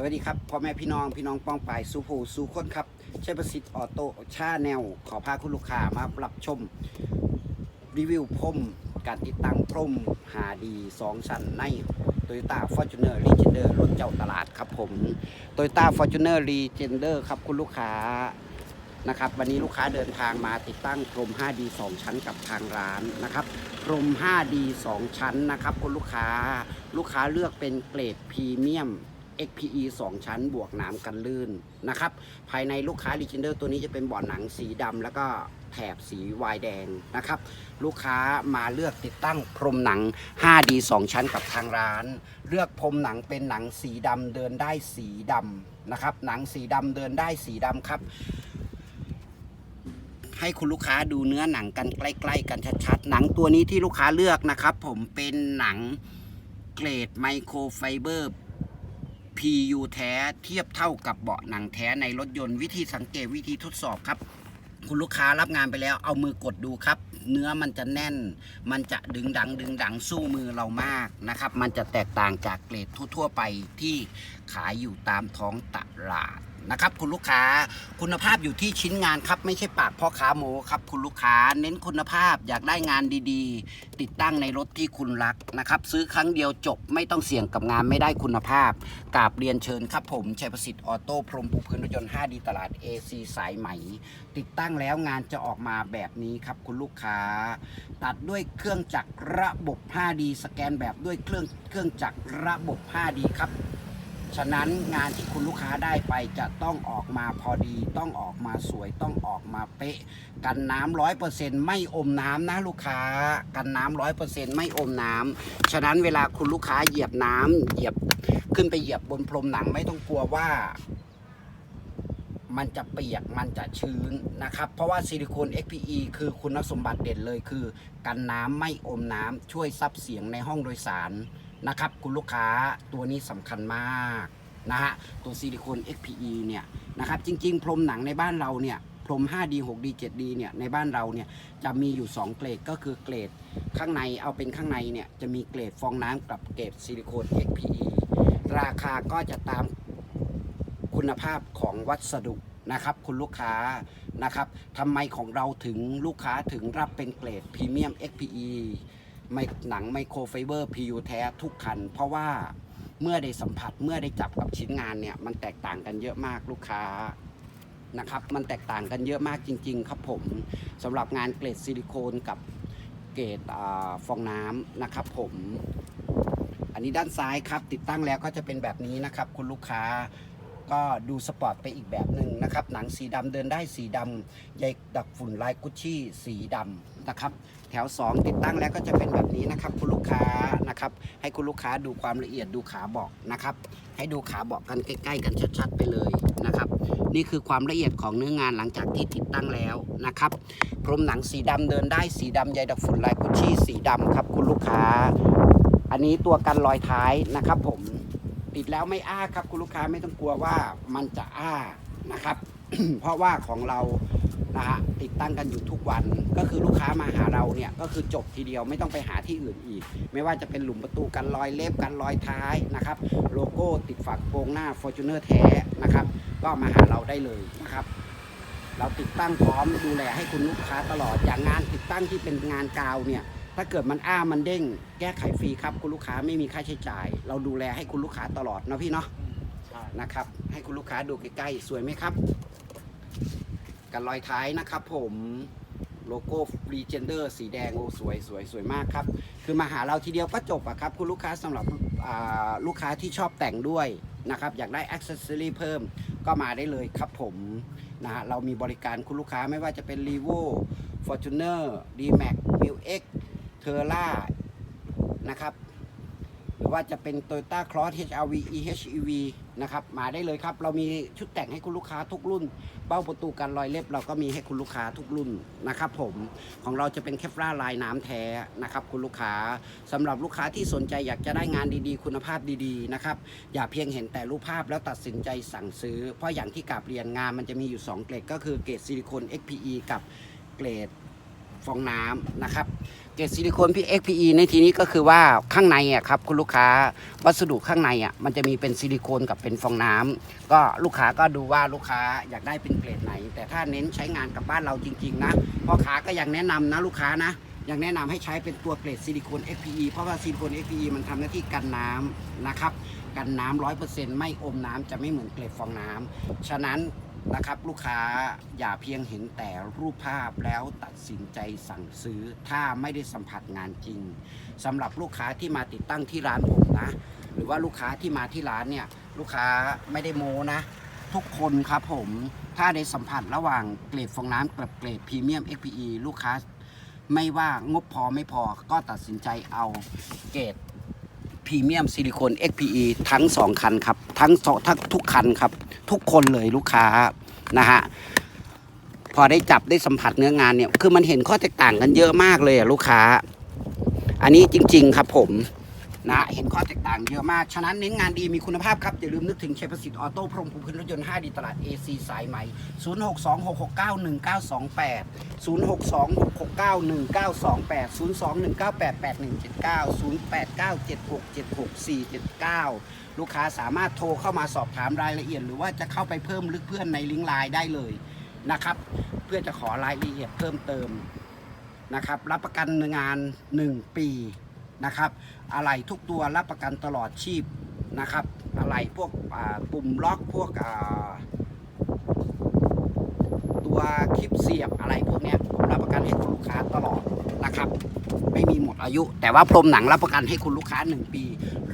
สวัสดีครับพ่อแม่พี่น้องพี่น้องป้องปายสูผูสูคนครับใช้ประสิทธิ์ออโต้ชาแนลขอพาคุณลูกค้ามาปรับชม รีวิวพรมการติดตั้งพรมหาดี 2 ชั้นใน Toyota Fortuner Legender รถเจ้าตลาดครับผม Toyota Fortuner Legender ครับคุณลูกค้านะครับวันนี้ลูกค้าเดินทางมาติดตั้งพรม 5D 2 ชั้นกับทางร้านนะครับพรม 5D 2 ชั้นนะครับคุณลูกค้า ลูกค้าเลือกเป็นเกรดพรีเมียม XPE 2 ชั้นบวกน้ำกันลื่นนะครับ ภายในลูกค้า l e g e n d e r ตัวนี้จะเป็นเบาะหนังสีดำแล้วก็แถบสีวายแดงนะครับ ลูกค้ามาเลือกติดตั้งพรมหนัง 5D 2 ชั้นกับทางร้าน เลือกพรมหนังเป็นหนังสีดำเดินได้สีดำนะครับ หนังสีดำเดินได้สีดำครับให้คุณลูกค้าดูเนื้อหนังกันใกล้ ๆ กันชัดๆ หนังตัวนี้ที่ลูกค้าเลือกนะครับ ผมเป็นหนังเกรดไมโครไฟเบอร์ PU แท้เทียบเท่ากับเบาะหนังแท้ในรถยนต์วิธีสังเกตวิธีทดสอบครับ คุณลูกค้ารับงานไปแล้วเอามือกดดูครับ เนื้อมันจะแน่น มันจะดึงดังดึงดังสู้มือเรามากนะครับ มันจะแตกต่างจากเกรดทั่ว ๆ ไปที่ขายอยู่ตามท้องตลาด นะครับคุณลูกค้าคุณภาพอยู่ที่ชิ้นงานครับไม่ใช่ปากพ่อค้าโมครับคุณลูกค้าเน้นคุณภาพอยากได้งานดีๆ ติดตั้งในรถที่คุณรักนะครับซื้อครั้งเดียวจบไม่ต้องเสี่ยงกับงานไม่ได้คุณภาพกราบเรียนเชิญครับผมชัยประสิทธิ์ออโต้พรมปูพื้นรถยนต์ 5D ตลาด AC สายไหม ติดตั้งแล้วงานจะออกมาแบบนี้ครับคุณลูกค้า ตัดด้วยเครื่องจักรระบบ 5D สแกนแบบด้วยเครื่องเครื่องจักรระบบ 5D ครับ ฉะนั้นงานที่คุณลูกค้าได้ไปจะต้องออกมาพอดี ต้องออกมาสวยต้องออกมาเป๊ะ กันน้ำร้อยเปอร์เซ็นต์ไม่อมน้ำนะลูกค้า กันน้ำร้อยเปอร์เซ็นต์ไม่อมน้ำฉะนั้นเวลาคุณลูกค้าเหยียบน้ำเหยียบขึ้นไปเหยียบบนพรมหนังไม่ต้องกลัวว่ามันจะเปียก มันจะชื้นนะครับ เพราะว่าซิลิโคน XPE คือคุณสมบัติเด่นเลยคือ กันน้ำไม่อมน้ำช่วยซับเสียงในห้องโดยสาร นะครับคุณลูกค้าตัวนี้สำคัญมากนะฮะตัวซิลิโคน XPE เนี่ยนะครับจริง ๆ พรมหนังในบ้านเราเนี่ยพรม 5D 6D 7D เนี่ยในบ้านเราเนี่ยจะมีอยู่ 2 เกรดก็คือเกรดข้างในเอาเป็นข้างในเนี่ยจะมีเกรดฟองน้ำกับเกรดซิลิโคน XPE ราคาก็จะตามคุณภาพของวัสดุนะครับคุณลูกค้านะครับทำไมของเราถึงลูกค้าถึงรับเป็นเกรดพรีเมียม XPE ไม่หนังไมโครไฟเบอร์ PU แท้ทุกคัน เพราะว่าเมื่อได้สัมผัสเมื่อได้จับกับชิ้นงานเนี่ย มันแตกต่างกันเยอะมากลูกค้านะครับ มันแตกต่างกันเยอะมากจริง ๆ ครับผมสำหรับงานเกรดซิลิโคนกับเกรดอฟองน้ำนะครับ ผม อันนี้ด้านซ้ายครับ ติดตั้งแล้วก็จะเป็นแบบนี้นะครับ คุณลูกค้า ก็ดูสปอร์ตไปอีกแบบหนึ่งนะครับ หนังสีดำเดินได้สีดำใยดักฝุ่นลายกุชชี่สีดำนะครับ แถว 2 ติดตั้งแล้วก็จะเป็นแบบนี้นะครับ คุณลูกค้านะครับ ให้คุณลูกค้าดูความละเอียดดูขาเบาะนะครับ ให้ดูขาเบาะกันใกล้ ๆ กันชัดๆ ไปเลยนะครับ นี่คือความละเอียดของเนื้องานหลังจากที่ติดตั้งแล้วนะครับ พรมหนังสีดำเดินได้สีดำใยดักฝุ่นลายกุชชี่สีดำครับ คุณลูกค้า อันนี้ตัวกันรอยท้ายนะครับผมิดแล้วไม่อ้าครับ คุณลูกค้าไม่ต้องกลัวว่ามันจะอ้านะครับ เพราะว่าของเรานะฮะติดตั้งกันอยู่ทุกวันก็คือลูกค้ามาหาเราเนี่ยก็คือจบทีเดียวไม่ต้องไปหาที่อื่นอีก ไม่ว่าจะเป็นหลุมประตูกันรอยเล็บกันรอยท้ายนะครับ โลโก้ติดฝาโปรงหน้า Fortuner แท้นะครับ ก็มาหาเราได้เลยนะครับ เราติดตั้งพร้อมดูแลให้คุณลูกค้าตลอดอย่างงานติดตั้งที่เป็นงานกาวเนี่ย ถ้าเกิดมันอ้ามันเด้ง แก้ไขฟรีครับ คุณลูกค้าไม่มีค่าใช้จ่าย เราดูแลให้คุณลูกค้าตลอดเนาะพี่เนาะใช่นะครับ ให้คุณลูกค้าดูใกล้ๆสวยไหมครับ กันรอยท้ายนะครับ ผมโลโก้รีเจนเดอร์สีแดงโอ้สวยสวยสวยมากครับ คือมาหาเราทีเดียวก็จบอะครับ คุณลูกค้าสำหรับอ่าลูกค้าที่ชอบแต่งด้วยนะครับ อยากได้อ c เซสซอรี่เพิ่มก็มาได้เลยครับผมนะฮะเรามีบริการคุณลูกค้าไม่ว่าจะเป็น r ีโว Fortuner D-Max m i l X เทอร่านะครับ หรือว่าจะเป็น Toyota Cross HRV EHEV นะครับ มาได้เลยครับ เรามีชุดแต่งให้คุณลูกค้าทุกรุ่นเบ้าประตูกันรอยเล็บ เราก็มีให้คุณลูกค้าทุกรุ่นนะครับผม ของเราจะเป็นแคฟราลายน้ำแท้นะครับ คุณลูกค้าสำหรับลูกค้าที่สนใจอยากจะได้งานดีๆ คุณภาพดีๆนะครับ อย่าเพียงเห็นแต่รูปภาพแล้วตัดสินใจสั่งซื้อ เพราะอย่างที่กาบเรียนงานมันจะมีอยู่ 2 เกรดก็คือเกรดซิลิโคน XPE กับเกรด ฟองน้ำนะครับเกรดซิลิโคน PXPE ในทีนี้ก็คือว่าข้างในอะครับคุณลูกค้าวัสดุข้างในอะมันจะมีเป็นซิลิโคนกับเป็นฟองน้ำก็ลูกค้าก็ดูว่าลูกค้าอยากได้เป็นเกรดไหน แต่ถ้าเน้นใช้งานกับบ้านเราจริง ๆ นะพ่อค้าก็ยังแนะนำนะลูกค้านะยังแนะนำให้ใช้เป็นตัวเกรดซิลิโคน FPE เพราะว่าซิลิโคน FPE มันทำหน้าที่กันน้ำนะครับ กันน้ำร้อยเปอร์เซ็นต์ไม่อมน้ำจะไม่เหมือนเกล็ดฟองน้ำฉะนั้น นะครับลูกค้าอย่าเพียงเห็นแต่รูปภาพแล้วตัดสินใจสั่งซื้อ ถ้าไม่ได้สัมผัสงานจริงสำหรับลูกค้าที่มาติดตั้งที่ร้านผมนะ หรือว่าลูกค้าที่มาที่ร้านเนี่ยลูกค้าไม่ได้โมนะ ทุกคนครับผมถ้าได้สัมผัสระหว่างเกรดฟองน้ำกับเกรดพรีเมียม XPE ลูกค้าไม่ว่างบพอไม่พอก็ตัดสินใจเอาเกรด พรีเมียมซิลิโคน XPE ทั้ง 2 คันครับ ทั้งสองทั้งทุกคันครับ ทุกคนเลยลูกค้านะฮะพอได้จับได้สัมผัสเนื้องานเนี่ย คือมันเห็นข้อแตกต่างกันเยอะมากเลยอะลูกค้า อันนี้จริง ๆ ครับผม นะเห็นข้อแตกต่างเยอะมาก ฉะนั้นเน้นงานดีมีคุณภาพครับ อย่าลืมนึกถึงเชฟประสิทธิ์ออโต้พรมภูมิพื้นรถยนต์ 5 ดีตลาด AC สายใหม่ 0626918278 02621988179 0897676479 ลูกค้าสามารถโทรเข้ามาสอบถามรายละเอียด หรือว่าจะเข้าไปเพิ่มลึกเพื่อนในลิงก์ไลน์ได้เลยนะครับ เพื่อจะขอรายละเอียดเพิ่มเติมนะครับ รับประกันงาน 1 ปี นะครับอะไรทุกตัวรับประกันตลอดชีพนะครับอะไรพวกปุ่มล็อกพวกตัวคลิปเสียบอะไรพวกเนี้ยผมรับประกันให้คุณลูกค้าตลอดนะครับ ไม่มีหมดอายุ แต่ว่าพรมหนังรับประกันให้คุณลูกค้า 1 ปี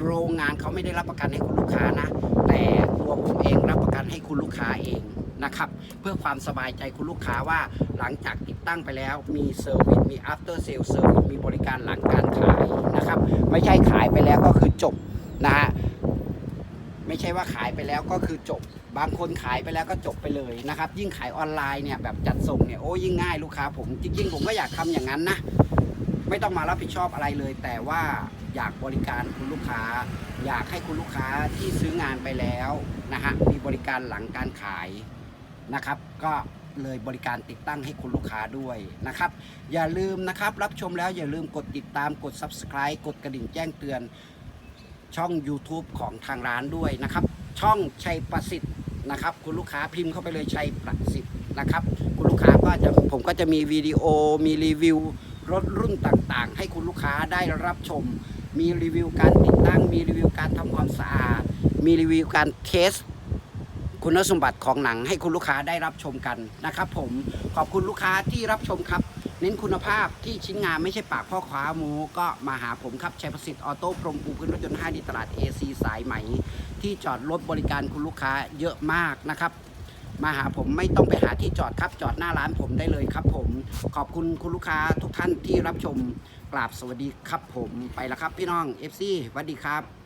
โรงงานเขาไม่ได้รับประกันให้คุณลูกค้านะ แต่ตัวผมเองรับประกันให้คุณลูกค้าเอง นะครับ เพื่อความสบายใจคุณลูกค้าว่าหลังจากติดตั้งไปแล้วมีเซอร์วิสมี after sale service มีบริการหลังการขายนะครับ ไม่ใช่ขายไปแล้วก็คือจบนะฮะไม่ใช่ว่าขายไปแล้วก็คือจบบางคนขายไปแล้วก็จบไปเลยนะครับ ยิ่งขายออนไลน์เนี่ยแบบจัดส่งเนี่ยโอ้ยิ่งง่ายลูกค้าผมจริงๆผมก็อยากทำอย่างนั้นนะไม่ต้องมารับผิดชอบอะไรเลย แต่ว่าอยากบริการคุณลูกค้า อยากให้คุณลูกค้าที่ซื้องานไปแล้วนะฮะมีบริการหลังการขาย นะครับ ก็เลยบริการติดตั้งให้คุณลูกค้าด้วยนะครับ อย่าลืมนะครับ รับชมแล้วอย่าลืมกดติดตามกด subscribe กดกระดิ่งแจ้งเตือนช่อง YouTube ของทางร้านด้วยนะครับ ช่องชัยประสิทธิ์นะครับ คุณลูกค้าพิมพ์เข้าไปเลยชัยประสิทธิ์นะครับ คุณลูกค้าก็จะผมก็จะมีวิดีโอมีรีวิวรถรุ่นต่างๆ ให้คุณลูกค้าได้รับชม มีรีวิวการติดตั้ง มีรีวิวการทำความสะอาด มีรีวิวการเทส คุณสมบัติของหนังให้คุณลูกค้าได้รับชมกันนะครับ ผมขอบคุณลูกค้าที่รับชมครับ เน้นคุณภาพที่ชิ้นงานไม่ใช่ปากพ่อคว้าหมูก็มาหาผมครับชัยประสิทธิ์ออโต้พรมปูพื้นรถยนต์5ดีตลาด AC สายไหม ที่จอดรถบริการคุณลูกค้าเยอะมากนะครับมาหาผมไม่ต้องไปหาที่จอดครับจอดหน้าร้านผมได้เลยครับผม ขอบคุณคุณลูกค้าทุกท่านที่รับชมกราบสวัสดีครับผมไปแล้วครับพี่น้อง FC สวัสดีครับ